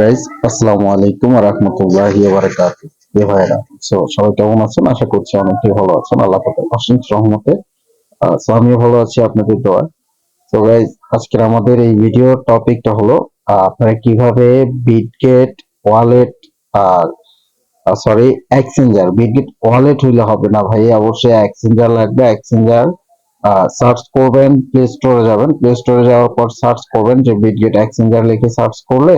Guys আসসালামু আলাইকুম বারাকাতু এ ভাইরা সো সবাই কেমন আছেন? আশা করছি অনেকটাই ভালো আছেন। আল্লাহ পাকের অসীম রহমতে সো আমিও ভালো আছি আপনাদের দোয়া তো গাইজ আজকের আমাদের এই ভিডিও টপিকটা হলো আপনারা কীভাবে বিটগেট ওয়ালেট আর সরি এক্সচেঞ্জার বিটগেট ওয়ালেট হইলে হবে না ভাই? অবশ্যই এক্সচেঞ্জার লাগবে। এক্সচেঞ্জার সার্চ করবেন প্লে স্টোরে যাবেন। প্লে স্টোরে যাওয়ার পর সার্চ করবেন যে বিটগেট এক্সচেঞ্জার লিখে সার্চ করলে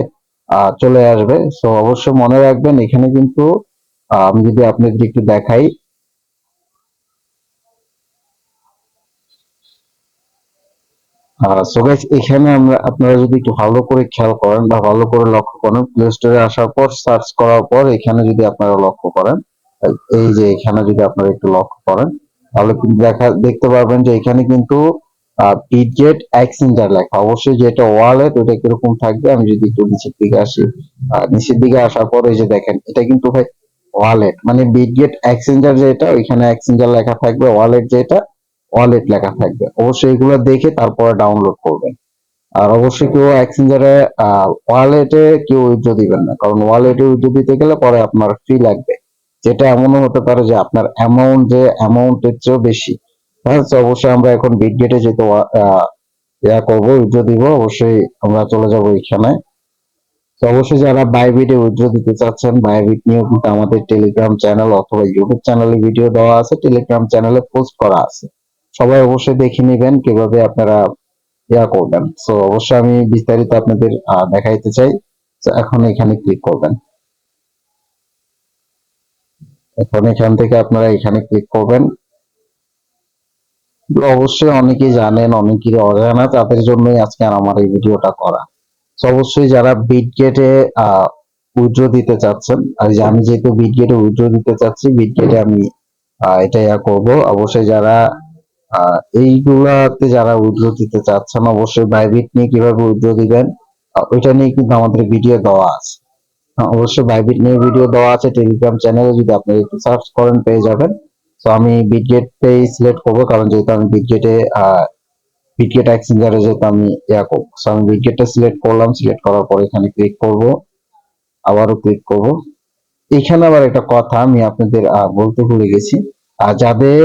চলে আসবে। সো অবশ্যই মনে রাখবেন, এখানে কিন্তু আমি যদি আপনাদের একটু দেখাই। সো গাইস এখানে আমরা, আপনারা যদি একটু ভালো করে খেয়াল করেন বা ভালো করে লক্ষ্য করেন প্লে স্টোরে আসার পর সার্চ করার পর, এখানে যদি আপনারা লক্ষ্য করেন, এই যে এখানে যদি আপনারা একটু লক্ষ্য করেন, তাহলে দেখা, দেখতে পারবেন যে এখানে কিন্তু বিটগেট এক্সচেঞ্জার লেখা। অবশ্যই যেটা ওয়ালেট ওটা কীরকম থাকবে, আমি যদি একটু নিচের দিকে আসি। নিচের দিকে আসার পর যে দেখেন, এটা কিন্তু ভাই ওয়ালেট মানে বিটগেট এক্সচেঞ্জার যেটা, ওইখানে এক্সচেঞ্জার লেখা থাকবে ওয়ালেট যেটা ওয়ালেট লেখা থাকবে। অবশ্যই এগুলো দেখে তারপরে ডাউনলোড করবেন। আর অবশ্যই কেউ এক্সচেঞ্জারে ওয়ালেটে কেউ উইথড্র দিবেন না, কারণ ওয়ালেটে উইথড্র দিতে গেলে পরে আপনার ফি লাগবে। যেটা এমনও হতে পারে যে আপনার অ্যামাউন্ট যে অ্যামাউন্টের চেয়েও বেশি। হ্যাঁ অবশ্যই আমরা এখন বিটগেটে যেহেতু আহ, ইয়া করব উইথড্র দিব অবশ্যই আমরা চলে যাব এখানে। তো অবশ্যই যারা বাইবিটে উইথড্র দিতে চাচ্ছেন বাইবিট নিয়েও কিন্তু আমাদের টেলিগ্রাম চ্যানেল অথবা ইউটিউব চ্যানেলে ভিডিও দেওয়া আছে টেলিগ্রাম চ্যানেলে পোস্ট করা আছে। সবাই অবশ্যই দেখে নেবেন কীভাবে আপনারা ইয়া করবেন। তো অবশ্যই আমি বিস্তারিত আপনাদের দেখাইতে চাই। এখন এখানে ক্লিক করবেন। এখন এখান থেকে আপনারা এখানে ক্লিক করবেন। অবশ্যই অনেকেই জানেন অনেকেই অজানা তাদের জন্যই আজকে আমার এই ভিডিওটা করা। অবশ্যই যারা বিটগেটে আহ উইথড্র দিতে চাচ্ছেন আর আমি যেহেতু বিটগেটে উইথড্র দিতে চাচ্ছি বিটগেটে আমি আহ, এটা ইয়া করব। অবশ্যই যারা এইগুলাতে যারা উইথড্র দিতে চাচ্ছেন অবশ্যই বাইবিট নিয়ে কীভাবে উইথড্র দিবেন ওইটা নিয়ে কিন্তু আমাদের ভিডিও দেওয়া আছে। অবশ্যই বাইবিট নিয়ে ভিডিও দেওয়া আছে টেলিগ্রাম চ্যানেলে যদি আপনি একটু সার্চ করেন পেয়ে যাবেন। তো আমি বিটগেটটাই সিলেক্ট করব, কারণ যেহেতু আমি বিটগেটে বিটগেট এক্সচেঞ্জারে যেহেতু আমি ইয়া করব। তো আমি বিটগেটটা সিলেক্ট করলাম সিলেক্ট করার পর এখানে ক্লিক করব, আবারও ক্লিক করব। এখানে আবার একটা কথা আমি আপনাদের বলতে ভুলে গেছি। যাদের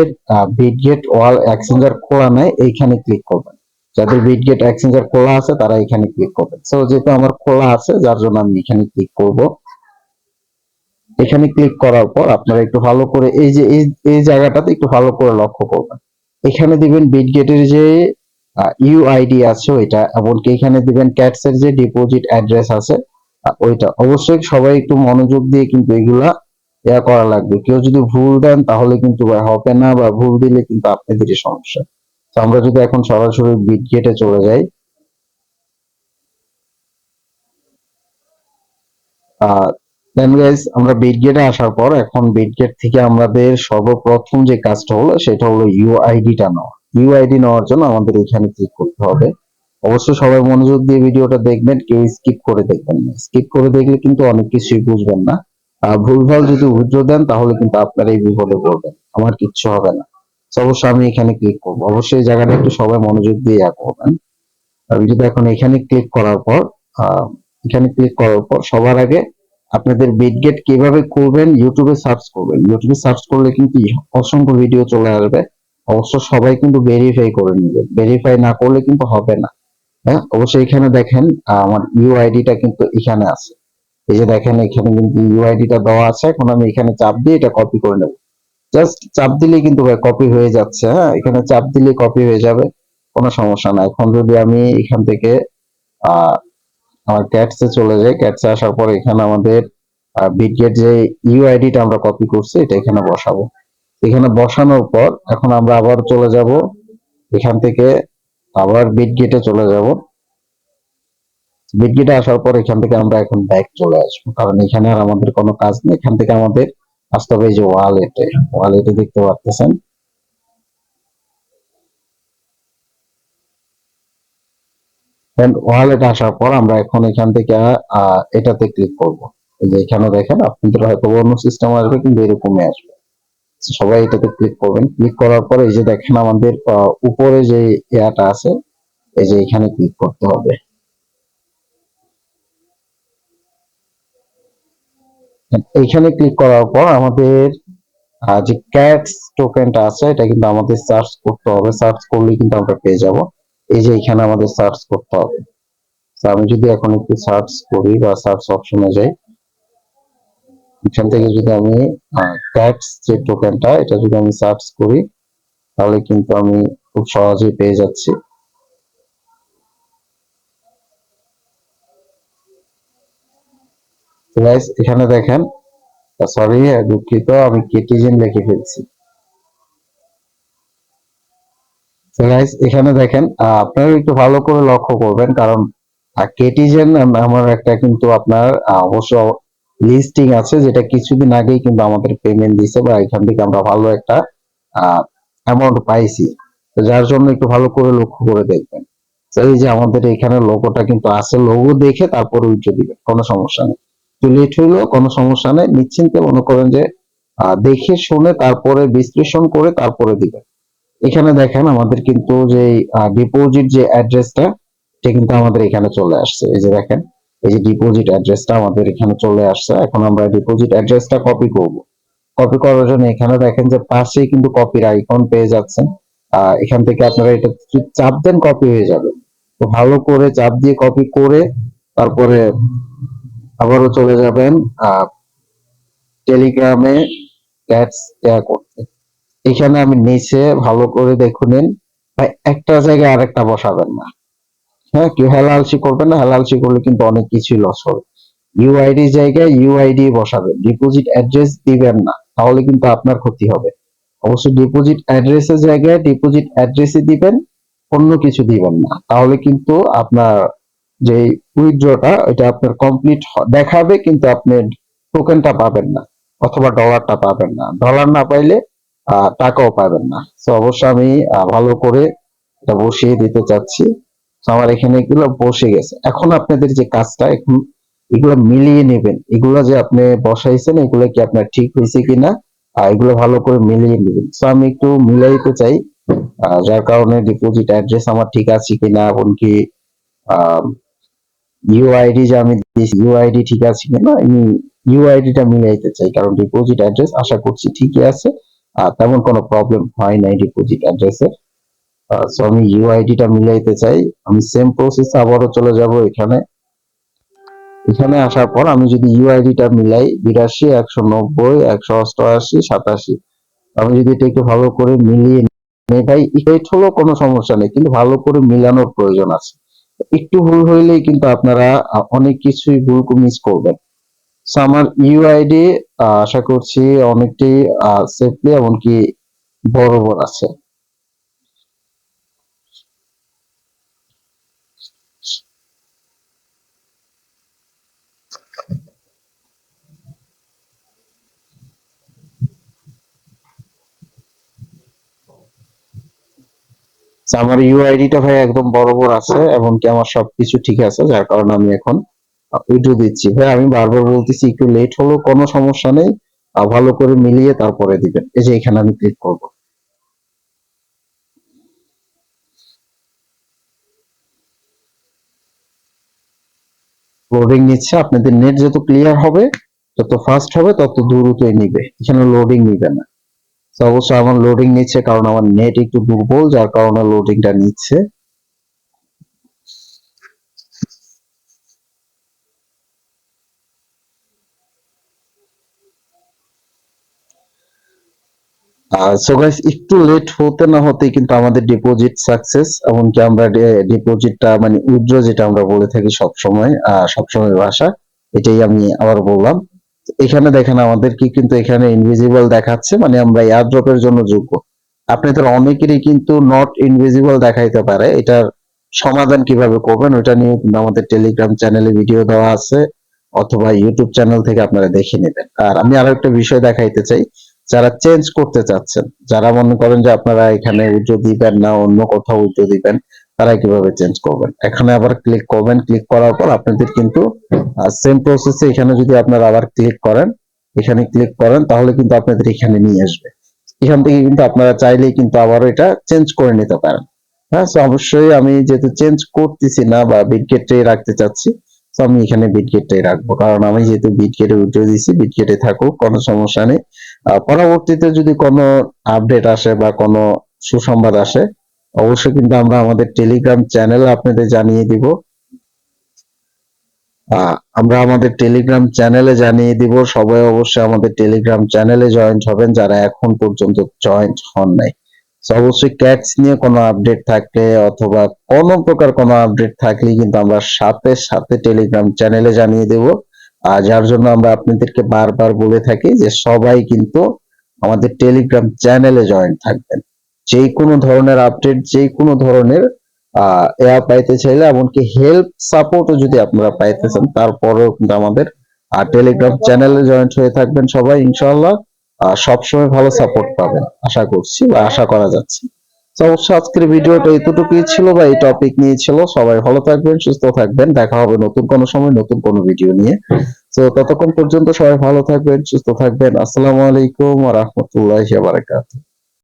বিটগেট ওয়াল এক্সচেঞ্জার খোলা নাই, এইখানে ক্লিক করবেন। যাদের বিটগেট এক্সচেঞ্জার খোলা আছে, তারা এখানে ক্লিক করবেন। সো যেহেতু আমার খোলা আছে, যার জন্য আমি এখানে ক্লিক করব। এখানে ক্লিক করার পর আপনারা একটু ভালো করে এই যে, এই জায়গাটাতে একটু ভালো করে লক্ষ্য করবেন। এখানে দিবেন বিটগেটের যে ইউআইডি আছে ওইটা, এমনকি এখানে দিবেন ক্যাটস এর যে ডিপোজিট অ্যাড্রেস আছে ওইটা। অবশ্যই সবাই একটু মনোযোগ দিয়ে কিন্তু এগুলা ইয়া করা লাগবে। কেউ যদি ভুল দেন তাহলে কিন্তু হবে না বা ভুল দিলে কিন্তু আপনাদেরই সমস্যা। তো আমরা যদি এখন সরাসরি বিটগেটে চলে যাই দেন গাইস আমরা বিটগেটে আসার পর এখন বিটগেট থেকে আমাদের সর্বপ্রথম যে কাজটা হলো, সেটা হলো ইউআইডিটা নেওয়া। ইউআইডি নেওয়ার জন্য আমাদের এখানে ক্লিক করতে হবে। অবশ্যই সবাই মনোযোগ দিয়ে ভিডিওটা দেখবেন, কেউ স্কিপ করে দেখবেন না। স্কিপ করে দেখলে কিন্তু অনেক কিছুই বুঝবেন না। ভুলভাল যদি উইথড্র দেন, তাহলে কিন্তু আপনারা এই বিপদে পড়বেন। আমার কিচ্ছু হবে না। তো অবশ্যই আমি এখানে ক্লিক করব। অবশ্যই জায়গাটা একটু সবাই মনোযোগ দিয়ে ইয়া করবেন যদি এখন এখানে ক্লিক করার পর এখানে ক্লিক করার পর সবার আগে আপনাদের বিটগেট কীভাবে করবেন ইউটিউবে সার্চ করবেন। ইউটিউবে সার্চ করলে কিন্তু অসংখ্য ভিডিও চলে আসবে। অবশ্য সবাই কিন্তু ভেরিফাই করে নেবে। ভেরিফাই না করলে কিন্তু হবে না। হ্যাঁ অবশ্যই এখানে দেখেন, আমার ইউআইডিটা কিন্তু এখানে আছে। এই যে দেখেন, এখানে কিন্তু ইউআইডিটা দেওয়া আছে। এখন আমি এখানে চাপ দিয়ে এটা কপি করে নেব। জাস্ট চাপ দিলেই কিন্তু ভাই কপি হয়ে যাচ্ছে হ্যাঁ? এখানে চাপ দিলেই কপি হয়ে যাবে। কোনো সমস্যা না এখন যদি আমি এখান থেকে, আহ আমার ক্যাটসে চলে যাই। ক্যাটসে আসার পর এখানে আমাদের বিটগেট যে ইউআইডিটা আমরা কপি করছি, এটা এখানে বসাবো। এখানে বসানোর পর এখন আমরা আবার চলে যাব। এখান থেকে আবার বিটগেটে চলে যাব। বিটগেটে আসার পর এখান থেকে আমরা এখন ব্যাক চলে আসব। কারণ এখানে আর আমাদের কোনো কাজ নেই। এখান থেকে আমাদের আসতে হবে এই যে ওয়ালেটে ওয়ালেটে দেখতে পাচ্ছেন ওয়ালেট আসার পর আমরা এখন এখান থেকে এটাতে ক্লিক করব। এই যে এখানে দেখেন, আপনাদের হয়তো অন্য সিস্টেম আসবে, কিন্তু এরকমই আসবে। সবাই এটাতে ক্লিক করবেন। ক্লিক করার পর এই যে দেখেন আমাদের উপরে যে ইয়াটা আছে, এই যে এখানে ক্লিক করতে হবে। এইখানে ক্লিক করার পর আমাদের যে ক্যাটস টোকেনটা আছে, এটা কিন্তু আমাদের সার্চ করতে হবে। সার্চ করলে কিন্তু আমরা পেয়ে যাব। এই যে এখানে আমাদের সার্চ করতে হবে। আমি যদি এখন একটু সার্চ করি বা সার্চ অপশনে যাই, এখান থেকে যদি আমি ক্যাটস যে টোকেনটা এটা যদি আমি সার্চ করি, তাহলে কিন্তু আমি খুব সহজেই পেয়ে যাচ্ছি। এখানে দেখেন সরি দুঃখিত, আমি কেটিজেন লিখে ফেলছি। তো guys, এখানে দেখেন আপনারা একটু ভালো করে লক্ষ্য করবেন কারণ কেটিজেন আমার একটা কিন্তু আপনার অবশ্য লিস্টিং আছে যেটা কিছুদিন আগেই কিন্তু আমাদের পেমেন্ট দিছে বা এখান থেকে আমরা ভালো একটা অ্যামাউন্ট পাইছি। যার জন্য একটু ভালো করে লক্ষ্য করে দেখবেন। এই যে আমাদের এখানে লোগোটা কিন্তু আছে লোগো দেখে তারপরে উঠে দিবেন কোনো সমস্যা নেই। একটু লেট হইলেও কোনো সমস্যা নেই নিশ্চিন্তে মনে করেন যে দেখে শুনে তারপরে বিশ্লেষণ করে তারপরে দিবেন। এখানে দেখেন আমাদের কিন্তু যে ডিপোজিট যে অ্যাড্রেসটা এটা কিন্তু আমাদের এখানে চলে আসছে। এই যে দেখেন, এই যে ডিপোজিট অ্যাড্রেসটা আমাদের এখানে চলে আসছে। এখন আমরা ডিপোজিট অ্যাড্রেসটা কপি করব। কপি করার জন্য এখানে দেখেন যে পাশেই কিন্তু কপির আইকন পেয়ে যাচ্ছেন। এখান থেকে আপনারা এটা চাপ দেন কপি হয়ে যাবে। তো ভালো করে চাপ দিয়ে কপি করে তারপরে আবারও চলে যাবেন টেলিগ্রামে ক্যাটস করতে। এখানে আমি নিচে ভালো করে দেখুন ভাই, একটা জায়গায় আরেকটা বসাবেন না। হ্যাঁ কেউ হেলালসি করবেন না, হেলালসি করলে কিন্তু অনেক কিছুই লস হবে। ইউআইডি জায়গায় ইউআইডি বসাবেন। ডিপোজিট অ্যাড্রেস দিবেন না, তাহলে কিন্তু আপনার ক্ষতি হবে। অবশ্যই ডিপোজিট অ্যাড্রেসের জায়গায় ডিপোজিট অ্যাড্রেসই দিবেন, অন্য কিছু দিবেন না। তাহলে কিন্তু আপনার যে উইথড্রটা এটা আপনার কমপ্লিট দেখাবে, কিন্তু আপনি টোকেনটা পাবেন না, অথবা ডলারটা পাবেন না। ডলার না পাইলে টাকাও পাবেন না। তো অবশ্যই আমি ভালো করে এটা বসিয়ে দিতে চাচ্ছি। আমার এখানে এগুলো বসে গেছে। এখন আপনাদের যে কাজটা, এখন এগুলো মিলিয়ে নেবেন। এগুলো যে আপনি বসাইছেন, এগুলো কি আপনার ঠিক হয়েছে কিনা আর এগুলো ভালো করে মিলিয়ে নেবেন। তো আমি একটু মিলাইতে চাই যার কারণে ডিপোজিট অ্যাড্রেস আমার ঠিক আছে কিনা, এমনকি ইউআইডি যে আমি ইউআইডি ঠিক আছে কিনা, আমি ইউআইডিটা মিলাইতে চাই। কারণ ডিপোজিট অ্যাড্রেস আশা করছি ঠিকই আছে। তেমন কোনো প্রবলেম হয় নাই ডিপোজিট অ্যাড্রেসের সো আমি ইউআইডিটা মিলাইতে চাই। আমি সেম প্রসেস আবারও চলে যাব এখানে। এখানে আসার পর আমি যদি ইউআইডিটা মিলাই, বিরাশি, একশো নব্বই, একশো অষ্টআশি, সাতাশি, আমি যদি এটা একটু ভালো করে মিলিয়ে নিই, ভাই ইকুয়েট হলো কোনো সমস্যা নেই, কিন্তু ভালো করে মিলানোর প্রয়োজন আছে। একটু ভুল হইলেই কিন্তু আপনারা অনেক কিছুই ভুল মিস করবেন। So, আমার ইউআইডি আশা করছি অনেকটাই সেফলি এমনকি বরাবর আছে। আমার ইউআইডিটা ভাই একদম বরাবর আছে এমনকি আমার সবকিছু ঠিক আছে যার কারণে আমি এখন উইড্রো দিচ্ছি। ভাই আমি বারবার বলতেছি, একটু লেট হলো, কোনো সমস্যা নেই ভালো করে মিলিয়ে তারপরে দিবেন। এই যে এখানে আমি ক্লিক করব। লোডিং নিচ্ছে, আপনাদের নেট যত ক্লিয়ার হবে, যত ফাস্ট হবে, তত দ্রুতই নিবে। এখানে লোডিং নিবে না। তো অবশ্যই আমার লোডিং নিচ্ছে কারণ আমার নেট একটু দুর্বল, যার কারণে লোডিংটা নিচ্ছে। সো গাইস একটু লেট হতে না হতেই কিন্তু আমাদের ডিপোজিট সাকসেস এমনকি আমরা ডিপোজিটটা মানে উইথড্র যেটা আমরা বলে থাকি সব সময় সব সময় ভাষা, এটাই আমি আবার বললাম। এখানে দেখেন আমাদের কি কিন্তু এখানে ইনভিজিবল দেখাচ্ছে মানে আমরা এয়ারড্রপের জন্য যোগ্য। আপনাদের অনেকেরই কিন্তু নট ইনভিজিবল দেখাইতে পারে, এটার সমাধান কীভাবে করবেন ওটা নিয়ে কিন্তু আমাদের টেলিগ্রাম চ্যানেলে ভিডিও দেওয়া আছে, অথবা ইউটিউব চ্যানেল থেকে আপনারা দেখে নেবেন। আর আমি আরও একটা বিষয় দেখাইতে চাই যারা চেঞ্জ করতে চাচ্ছেন, যারা মনে করেন যে আপনারা এখানে উইথড্র দিবেন না, অন্য কোথাও উইথড্র দিবেন, তারা কীভাবে চেঞ্জ করবেন? এখানে আবার ক্লিক করবেন ক্লিক করার পর আপনাদের কিন্তু সেম প্রসেসে এখানে যদি আপনারা আবার ক্লিক করেন, এখানে ক্লিক করেন, তাহলে কিন্তু আপনাদের এখানে নিয়ে আসবে। এখান থেকে কিন্তু আপনারা চাইলেই কিন্তু আবারও এটা চেঞ্জ করে নিতে পারেন। হ্যাঁ অবশ্যই আমি যেহেতু চেঞ্জ করতেছি না বা বিটগেটে রাখতে চাচ্ছি তো আমি এখানে বিটগেটটাই রাখব। কারণ আমি যেহেতু বিটগেটে উইথড্র দিছি বিটগেটে থাকুক, কোনো সমস্যা নেই। পরবর্তীতে যদি কোনো আপডেট আসে বা কোনো সুসংবাদ আসে, অবশ্যই কিন্তু আমরা আমাদের টেলিগ্রাম চ্যানেল আপনাদের জানিয়ে দিব। আমরা আমাদের টেলিগ্রাম চ্যানেলে জানিয়ে দিব। সবাই অবশ্যই আমাদের টেলিগ্রাম চ্যানেলে জয়েন্ট হবেন, যারা এখন পর্যন্ত জয়েন্ট হন নাই। অবশ্যই ক্যাটস নিয়ে কোনো আপডেট থাকলে অথবা কোনো প্রকার কোনো আপডেট থাকলে কিন্তু আমরা সাথে সাথে টেলিগ্রাম চ্যানেলে জানিয়ে দেব। আর যার জন্য আমরা আপনাদেরকে বারবার বলে থাকি যে সবাই কিন্তু আমাদের টেলিগ্রাম চ্যানেলে জয়েন থাকবেন। যে কোনো ধরনের আপডেট যে কোনো ধরনের এয়া পাইতে চাইলে এমনকি হেল্প সাপোর্টও যদি আপনারা পাইতে চান তারপরেও কিন্তু আমাদের আর টেলিগ্রাম চ্যানেলে জয়েন্ট হয়ে থাকবেন সবাই ইনশাআল্লাহ। আহ, সবসময় ভালো সাপোর্ট পাবেন, আশা করছি বা আশা করা যাচ্ছে। তো অবশ্যই আজকের ভিডিওটা এতটুকুই ছিল বা এই টপিক নিয়ে ছিল। সবাই ভালো থাকবেন, সুস্থ থাকবেন। দেখা হবে নতুন কোনো সময়, নতুন কোনো ভিডিও নিয়ে। তো ততক্ষণ পর্যন্ত সবাই ভালো থাকবেন, সুস্থ থাকবেন। আসসালামু আলাইকুম ওয়া রাহমাতুল্লাহি ওয়া বারাকাতুহু।